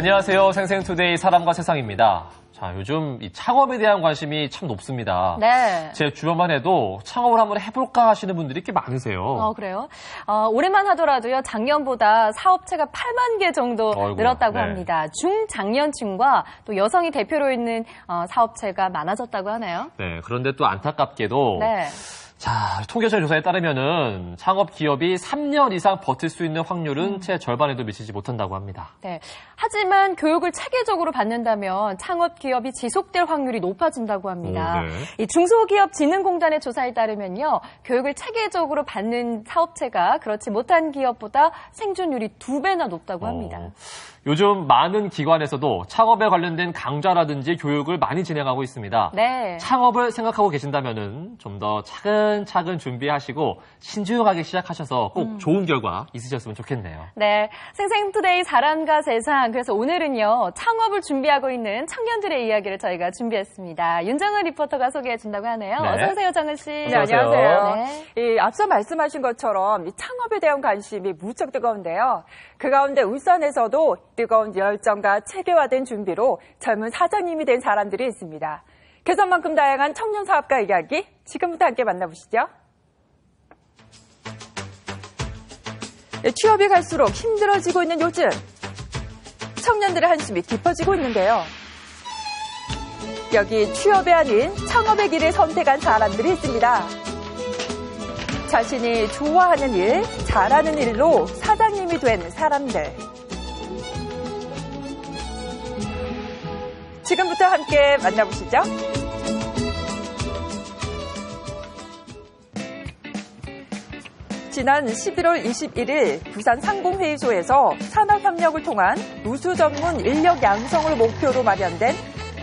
안녕하세요. 생생투데이 사람과 세상입니다. 자, 요즘 이 창업에 대한 관심이 참 높습니다. 네. 제 주변만 해도 창업을 한번 해볼까 하시는 분들이 꽤 많으세요. 어, 그래요? 어, 올해만 하더라도요, 작년보다 사업체가 8만 개 정도 어이구야, 늘었다고 네. 합니다. 중장년층과 또 여성이 대표로 있는 어, 사업체가 많아졌다고 하네요. 네, 그런데 또 안타깝게도 네. 자, 통계청 조사에 따르면은 창업 기업이 3년 이상 버틸 수 있는 확률은 음. 채 절반에도 미치지 못한다고 합니다. 네. 하지만 교육을 체계적으로 받는다면 창업 기업이 지속될 확률이 높아진다고 합니다. 오, 네. 이 중소기업 진흥공단의 조사에 따르면요, 교육을 체계적으로 받는 사업체가 그렇지 못한 기업보다 생존율이 두 배나 높다고 합니다. 어, 요즘 많은 기관에서도 창업에 관련된 강좌라든지 교육을 많이 진행하고 있습니다. 네. 창업을 생각하고 계신다면은 좀 더 차근 차근 준비하시고 신중하게 시작하셔서 꼭 음. 좋은 결과 있으셨으면 좋겠네요. 네. 생생투데이 사람과 세상. 그래서 오늘은요, 창업을 준비하고 있는 청년들의 이야기를 저희가 준비했습니다. 윤정은 리포터가 소개해 준다고 하네요. 네. 어서 오세요, 정은 씨. 어서 오세요. 안녕하세요. 네. 이 앞서 말씀하신 것처럼 이 창업에 대한 관심이 무척 뜨거운데요. 그 가운데 울산에서도 뜨거운 열정과 체계화된 준비로 젊은 사장님이 된 사람들이 있습니다. 개선만큼 다양한 청년 사업가 이야기 지금부터 함께 만나보시죠. 예, 취업이 갈수록 힘들어지고 있는 요즘 청년들의 한숨이 깊어지고 있는데요. 여기 취업이 아닌 창업의 길을 선택한 사람들이 있습니다. 자신이 좋아하는 일, 잘하는 일로 사장님이 된 사람들. 지금부터 함께 만나보시죠. 지난 11월 21일 부산 상공회의소에서 산업협력을 통한 우수 전문 인력 양성을 목표로 마련된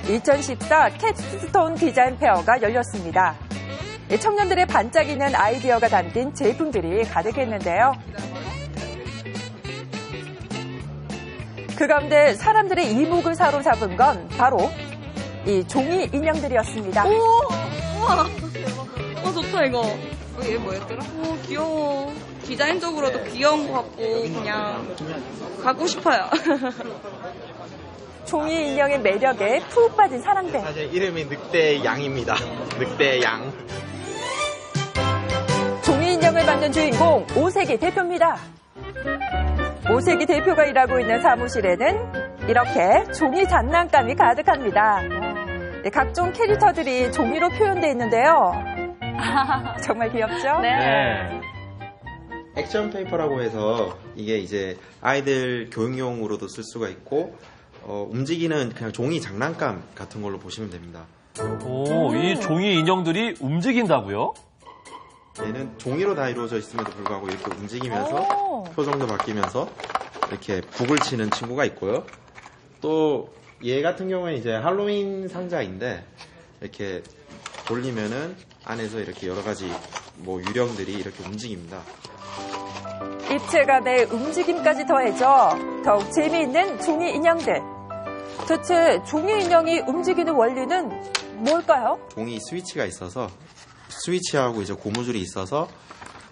2014 캡스톤 디자인 페어가 열렸습니다. 이 청년들의 반짝이는 아이디어가 담긴 제품들이 가득했는데요. 그 가운데 사람들의 이목을 사로잡은 건 바로 이 종이 인형들이었습니다. 우와 어 좋다 이거 어, 얘 뭐였더라? 오 귀여워 디자인적으로도 귀여운 것 같고 그냥 갖고 싶어요 종이 인형의 매력에 푹 빠진 사람들. 사실 이름이 늑대 양입니다. 늑대 양. 종이 인형을 만든 주인공 오세기 대표입니다. 오세기 대표가 일하고 있는 사무실에는 이렇게 종이 장난감이 가득합니다. 네, 각종 캐릭터들이 종이로 표현되어 있는데요. 정말 귀엽죠? 네. 네. 액션 페이퍼라고 해서 이게 이제 아이들 교육용으로도 쓸 수가 있고 어, 움직이는 그냥 종이 장난감 같은 걸로 보시면 됩니다. 오, 이 종이 인형들이 움직인다고요? 얘는 종이로 다 이루어져 있음에도 불구하고 이렇게 움직이면서 오. 표정도 바뀌면서 이렇게 북을 치는 친구가 있고요. 또 얘 같은 경우에는 이제 할로윈 상자인데 이렇게 돌리면은 안에서 이렇게 여러 가지 뭐 유령들이 이렇게 움직입니다. 입체감의 움직임까지 더해져 더욱 재미있는 종이 인형들. 도대체 종이 인형이 움직이는 원리는 뭘까요? 종이 스위치가 있어서 스위치하고 이제 고무줄이 있어서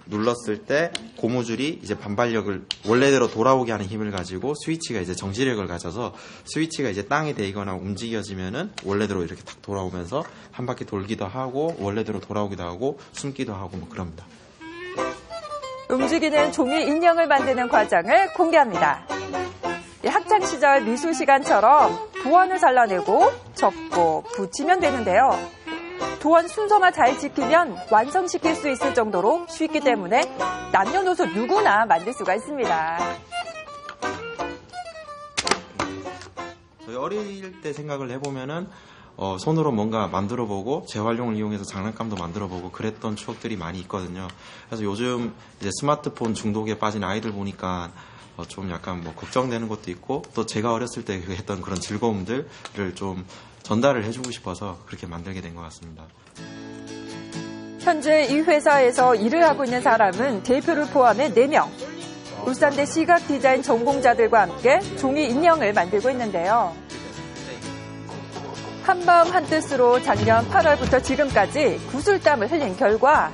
눌렀을 때 고무줄이 이제 반발력을 원래대로 돌아오게 하는 힘을 가지고 스위치가 이제 정지력을 가져서 스위치가 이제 땅에 대거나 움직여지면은 원래대로 이렇게 탁 돌아오면서 한 바퀴 돌기도 하고 원래대로 돌아오기도 하고 숨기도 하고 뭐 그럽니다. 움직이는 종이 인형을 만드는 과정을 공개합니다. 이 학창 시절 미술 시간처럼 도안을 잘라내고 접고 붙이면 되는데요. 도안 순서만 잘 지키면 완성시킬 수 있을 정도로 쉽기 때문에 남녀노소 누구나 만들 수가 있습니다. 저희 어릴 때 생각을 해보면은 어, 손으로 뭔가 만들어보고 재활용을 이용해서 장난감도 만들어보고 그랬던 추억들이 많이 있거든요. 그래서 요즘 이제 스마트폰 중독에 빠진 아이들 보니까 어, 좀 약간 뭐 걱정되는 것도 있고 또 제가 어렸을 때 했던 그런 즐거움들을 좀 전달을 해주고 싶어서 그렇게 만들게 된 것 같습니다. 현재 이 회사에서 일을 하고 있는 사람은 대표를 포함해 4명. 울산대 시각 디자인 전공자들과 함께 종이 인형을 만들고 있는데요. 한마음 한뜻으로 작년 8월부터 지금까지 구슬땀을 흘린 결과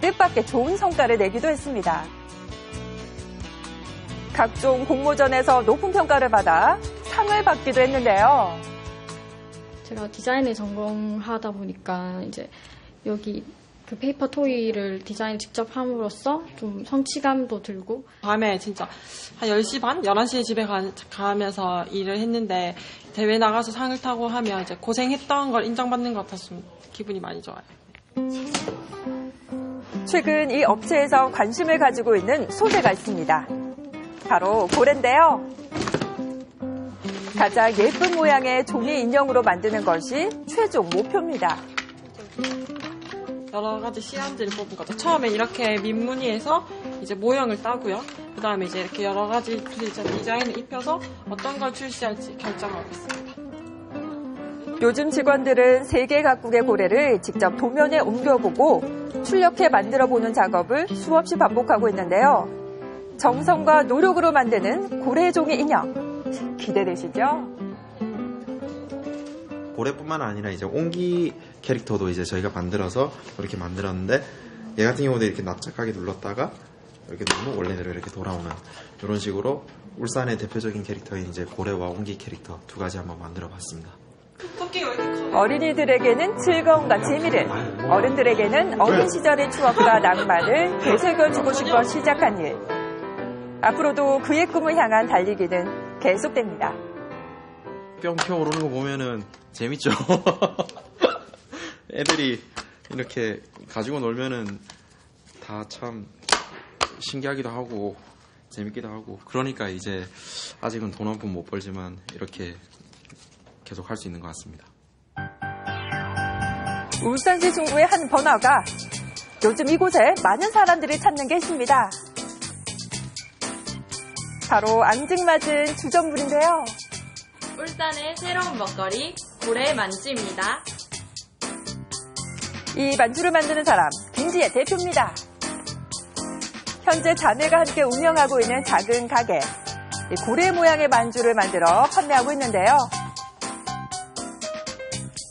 뜻밖의 좋은 성과를 내기도 했습니다. 각종 공모전에서 높은 평가를 받아 상을 받기도 했는데요. 제가 디자인을 전공하다 보니까 이제 여기 그 페이퍼 토이를 디자인 직접 함으로써 좀 성취감도 들고 밤에 진짜 한 10시 반, 11시에 집에 가, 가면서 일을 했는데 대회 나가서 상을 타고 하면 이제 고생했던 걸 인정받는 것 같아서 좀 기분이 많이 좋아요. 최근 이 업체에서 관심을 가지고 있는 소재가 있습니다. 바로 고래인데요. 가장 예쁜 모양의 종이 인형으로 만드는 것이 최종 목표입니다. 여러 가지 시안지를 뽑은 거죠. 처음에 이렇게 민무늬에서 이제 모형을 따고요. 그 다음에 이제 이렇게 여러 가지 디자- 디자인을 입혀서 어떤 걸 출시할지 결정하고 있습니다. 요즘 직원들은 세계 각국의 고래를 직접 도면에 옮겨보고 출력해 만들어 보는 작업을 수없이 반복하고 있는데요. 정성과 노력으로 만드는 고래 종이 인형. 기대되시죠? 고래뿐만 아니라 이제 옹기 캐릭터도 이제 저희가 만들어서 이렇게 만들었는데 얘 같은 경우도 이렇게 납작하게 눌렀다가 이렇게 누르면 원래대로 이렇게 돌아오는 이런 식으로 울산의 대표적인 캐릭터인 이제 고래와 옹기 캐릭터 두 가지 한번 만들어 봤습니다. 토끼가 왜 이렇게 커? 어린이들에게는 즐거움과 재미를, 어른들에게는 어린 시절의 추억과 낭만을 되새겨주고 싶어 시작한 일. 앞으로도 그의 꿈을 향한 달리기는 계속됩니다. 뿅 튀어 오르는 거 보면은 재밌죠. 애들이 이렇게 가지고 놀면은 다 참 신기하기도 하고 재밌기도 하고 그러니까 이제 아직은 돈 한 푼 못 벌지만 이렇게 계속 할 수 있는 것 같습니다. 울산시 중구의 한 번화가. 요즘 이곳에 많은 사람들이 찾는 게 있습니다. 바로 앙증맞은 주전부리인데요. 울산의 새로운 먹거리 고래 만지입니다. 이 만주를 만드는 사람, 김지혜 대표입니다. 현재 자매가 함께 운영하고 있는 작은 가게. 이 고래 모양의 만주를 만들어 판매하고 있는데요.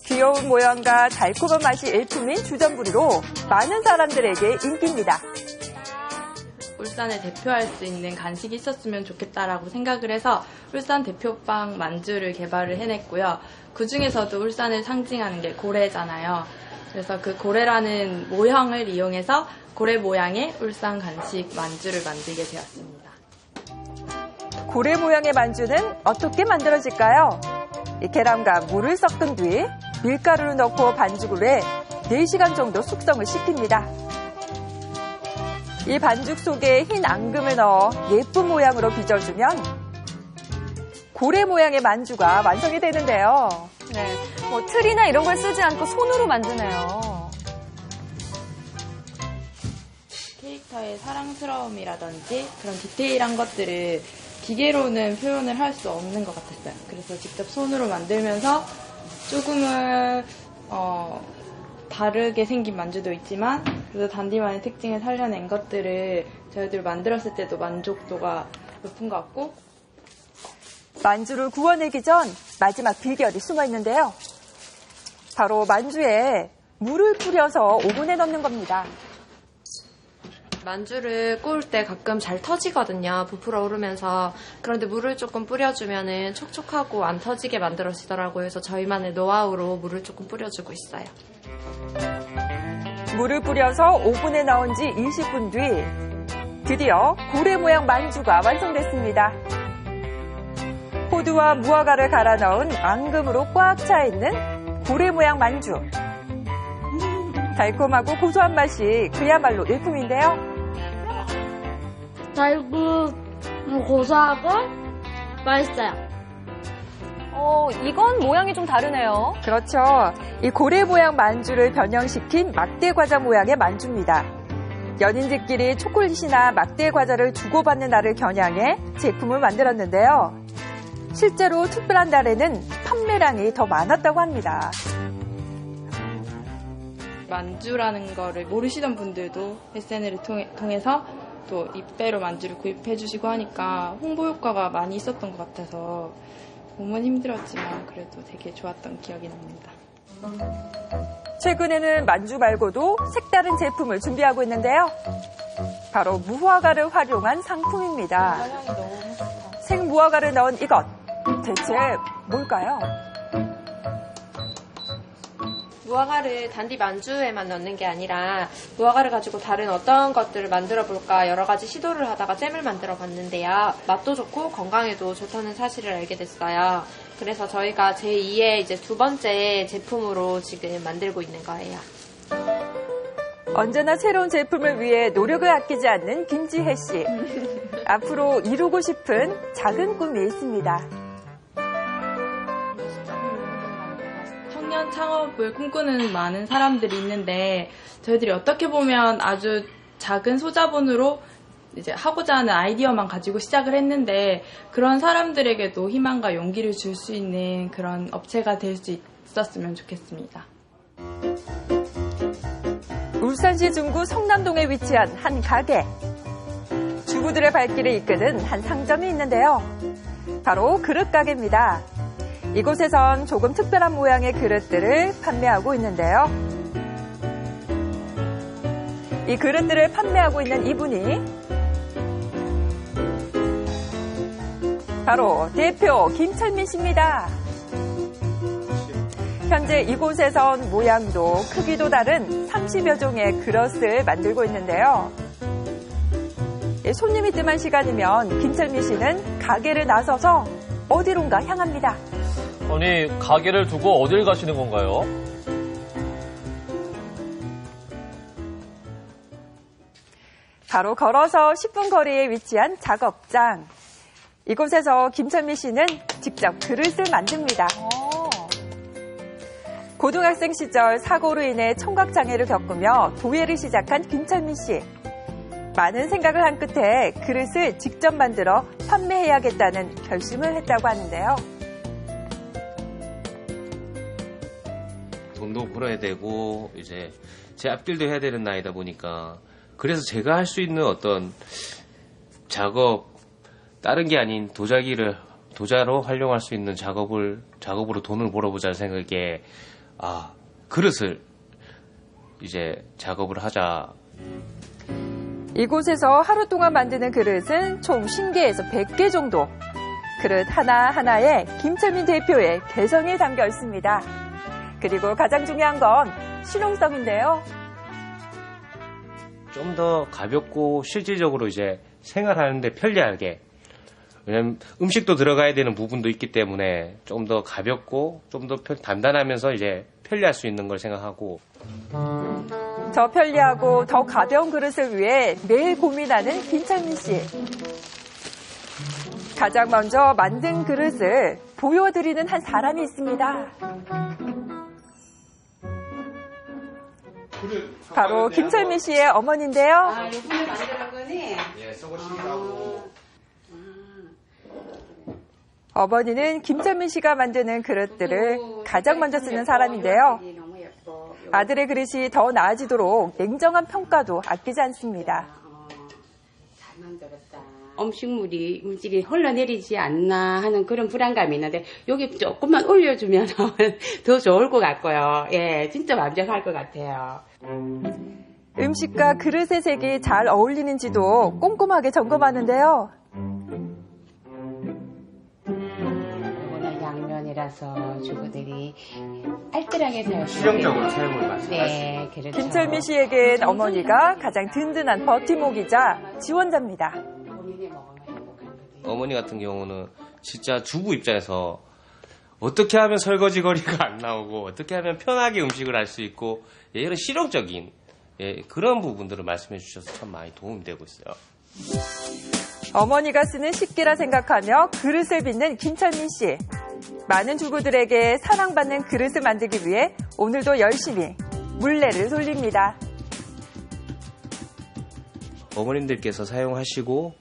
귀여운 모양과 달콤한 맛이 일품인 주전부리로 많은 사람들에게 인기입니다. 울산을 대표할 수 있는 간식이 있었으면 좋겠다라고 생각을 해서 울산 대표빵 만주를 개발을 해냈고요. 그 중에서도 울산을 상징하는 게 고래잖아요. 그래서 그 고래라는 모형을 이용해서 고래 모양의 울산 간식 만주를 만들게 되었습니다. 고래 모양의 만주는 어떻게 만들어질까요? 이 계란과 물을 섞은 뒤 밀가루를 넣고 반죽을 해 4시간 정도 숙성을 시킵니다. 이 반죽 속에 흰 앙금을 넣어 예쁜 모양으로 빚어주면 고래 모양의 만주가 완성이 되는데요. 네. 뭐 틀이나 이런 걸 쓰지 않고 손으로 만드네요. 캐릭터의 사랑스러움이라든지 그런 디테일한 것들을 기계로는 표현을 할 수 없는 것 같았어요. 그래서 직접 손으로 만들면서 조금은 어, 다르게 생긴 만주도 있지만 그래도 단디만의 특징을 살려낸 것들을 저희들 만들었을 때도 만족도가 높은 것 같고 만주를 구워내기 전 마지막 비결이 숨어 있는데요. 바로 만주에 물을 뿌려서 오븐에 넣는 겁니다. 만주를 구울 때 가끔 잘 터지거든요. 부풀어 오르면서. 그런데 물을 조금 뿌려주면은 촉촉하고 안 터지게 만들어지더라고요. 그래서 저희만의 노하우로 물을 조금 뿌려주고 있어요. 물을 뿌려서 오븐에 넣은 지 20분 뒤 드디어 고래 모양 만주가 완성됐습니다. 호두와 무화과를 갈아 넣은 앙금으로 꽉 차 있는 고래 모양 만주. 달콤하고 고소한 맛이 그야말로 일품인데요. 달고 고소하고 맛있어요. 어, 이건 모양이 좀 다르네요. 그렇죠. 이 고래 모양 만주를 변형시킨 막대 과자 모양의 만주입니다. 연인들끼리 초콜릿이나 막대 과자를 주고받는 날을 겨냥해 제품을 만들었는데요. 실제로 특별한 날에는 판매량이 더 많았다고 합니다. 만주라는 거를 모르시던 분들도 SNL을 통해, 통해서 또 이빼로 만주를 구입해 주시고 하니까 홍보 효과가 많이 있었던 것 같아서 몸은 힘들었지만 그래도 되게 좋았던 기억이 납니다. 최근에는 만주 말고도 색다른 제품을 준비하고 있는데요. 바로 무화과를 활용한 상품입니다. 좋다. 생무화과를 넣은 이것. 대체 뭘까요? 무화과를 단디 만주에만 넣는 게 아니라 무화과를 가지고 다른 어떤 것들을 만들어 볼까 여러 가지 시도를 하다가 잼을 만들어 봤는데요. 맛도 좋고 건강에도 좋다는 사실을 알게 됐어요. 그래서 저희가 제2의 이제 두 번째 제품으로 지금 만들고 있는 거예요. 언제나 새로운 제품을 위해 노력을 아끼지 않는 김지혜 씨. 앞으로 이루고 싶은 작은 꿈이 있습니다. 창업을 꿈꾸는 많은 사람들이 있는데 저희들이 어떻게 보면 아주 작은 소자본으로 이제 하고자 하는 아이디어만 가지고 시작을 했는데 그런 사람들에게도 희망과 용기를 줄 수 있는 그런 업체가 될 수 있었으면 좋겠습니다. 울산시 중구 성남동에 위치한 한 가게. 주부들의 발길을 이끄는 한 상점이 있는데요. 바로 그릇 가게입니다. 이곳에선 조금 특별한 모양의 그릇들을 판매하고 있는데요. 이 그릇들을 판매하고 있는 이분이 바로 대표 김철민 씨입니다. 현재 이곳에선 모양도 크기도 다른 30여 종의 그릇을 만들고 있는데요. 예, 손님이 뜸한 시간이면 김철민 씨는 가게를 나서서 어디론가 향합니다. 아니, 가게를 두고 어딜 가시는 건가요? 바로 걸어서 10분 거리에 위치한 작업장. 이곳에서 김철민 씨는 직접 그릇을 만듭니다. 고등학생 시절 사고로 인해 청각장애를 겪으며 도예를 시작한 김철민 씨. 많은 생각을 한 끝에 그릇을 직접 만들어 판매해야겠다는 결심을 했다고 하는데요. 돈도 벌어야 되고 이제 제 앞길도 해야 되는 나이다 보니까 그래서 제가 할 수 있는 어떤 작업 다른 게 아닌 도자기를 도자로 활용할 수 있는 작업을 작업으로 돈을 벌어보자는 생각에 아 그릇을 이제 작업을 하자 이곳에서 하루 동안 만드는 그릇은 총 50개에서 100개 정도. 그릇 하나하나에 김철민 대표의 개성이 담겨 있습니다. 그리고 가장 중요한 건 실용성인데요. 좀 더 가볍고 실질적으로 이제 생활하는데 편리하게 왜냐면 음식도 들어가야 되는 부분도 있기 때문에 좀 더 가볍고 좀 더 단단하면서 이제 편리할 수 있는 걸 생각하고 더 편리하고 더 가벼운 그릇을 위해 매일 고민하는 김철민 씨. 가장 먼저 만든 그릇을 보여드리는 한 사람이 있습니다. 바로 김철민 씨의 어머니인데요. 아, 요번에 만드는 거니? 예, 썩으시라고. 어머니는 김철민 씨가 만드는 그릇들을 가장 먼저 쓰는 사람인데요. 아들의 그릇이 더 나아지도록 냉정한 평가도 아끼지 않습니다. 잘 만들었다. 음식물이 음식이 흘러내리지 않나 하는 그런 불안감이 있는데 여기 조금만 올려주면 더 좋을 것 같고요. 예, 진짜 완벽할 것 같아요. 음식과 그릇의 색이 잘 어울리는지도 꼼꼼하게 점검하는데요. 이거는 양면이라서 주부들이 알뜰하게 살 수. 실용적으로 사용을 말씀하시죠. 네, 그렇죠. 김철민 씨에겐 어머니가 가장 든든한 버팀목이자 지원자입니다. 어머니 같은 경우는 진짜 주부 입장에서 어떻게 하면 설거지 거리가 안 나오고 어떻게 하면 편하게 음식을 할 수 있고 예, 이런 실용적인 예, 그런 부분들을 말씀해 주셔서 참 많이 도움이 되고 있어요. 어머니가 쓰는 식기라 생각하며 그릇을 빚는 김철민 씨. 많은 주부들에게 사랑받는 그릇을 만들기 위해 오늘도 열심히 물레를 돌립니다. 어머님들께서 사용하시고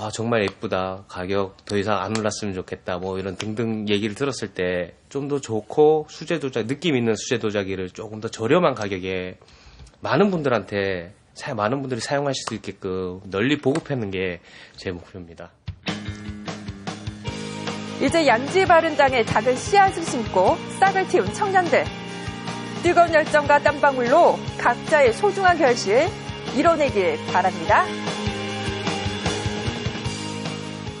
아 정말 예쁘다 가격 더 이상 안 올랐으면 좋겠다 뭐 이런 등등 얘기를 들었을 때 좀 더 좋고 수제 도자 느낌 있는 수제 도자기를 조금 더 저렴한 가격에 많은 분들한테 사- 많은 분들이 사용하실 수 있게끔 널리 보급하는 게 제 목표입니다. 이제 양지 바른 땅에 작은 씨앗을 심고 싹을 틔운 청년들. 뜨거운 열정과 땀방울로 각자의 소중한 결실 이뤄내길 바랍니다.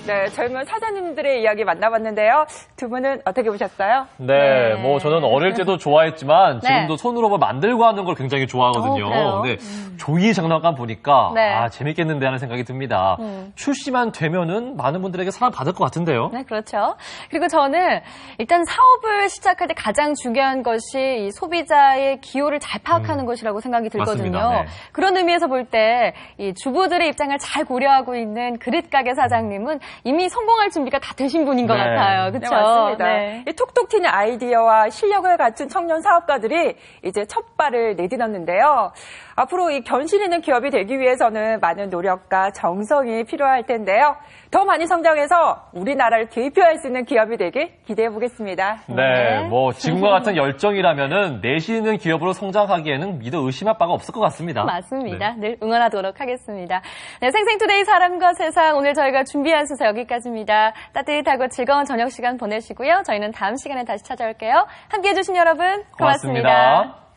네, 젊은 사장님들의 이야기 만나봤는데요. 두 분은 어떻게 보셨어요? 네, 뭐 저는 어릴 때도 좋아했지만 네. 지금도 손으로 뭐 만들고 하는 걸 굉장히 좋아하거든요. 어, 그래요? 근데 종이 장난감 보니까 네. 아 재밌겠는데 하는 생각이 듭니다. 음. 출시만 되면은 많은 분들에게 사랑 받을 것 같은데요. 네, 그렇죠. 그리고 저는 일단 사업을 시작할 때 가장 중요한 것이 이 소비자의 기호를 잘 파악하는 것이라고 생각이 들거든요. 음. 맞습니다. 네. 그런 의미에서 볼 때 이 주부들의 입장을 잘 고려하고 있는 그릇 가게 사장님은 이미 성공할 준비가 다 되신 분인 것 네. 같아요. 네, 그렇죠? 맞습니다. 네. 이 톡톡 튀는 아이디어와 실력을 갖춘 청년 사업가들이 이제 첫 발을 내딛었는데요. 앞으로 이 견실 있는 기업이 되기 위해서는 많은 노력과 정성이 필요할 텐데요. 더 많이 성장해서 우리나라를 대표할 수 있는 기업이 되길 기대해 보겠습니다. 네, 뭐 지금과 같은 열정이라면은 내실 있는 기업으로 성장하기에는 믿어 의심할 바가 없을 것 같습니다. 맞습니다. 늘 응원하도록 하겠습니다. 네, 생생투데이 사람과 세상 오늘 저희가 준비한 순서 여기까지입니다. 따뜻하고 즐거운 저녁 시간 보내 시고요. 저희는 다음 시간에 다시 찾아올게요. 함께 해 주신 여러분 고맙습니다. 고맙습니다.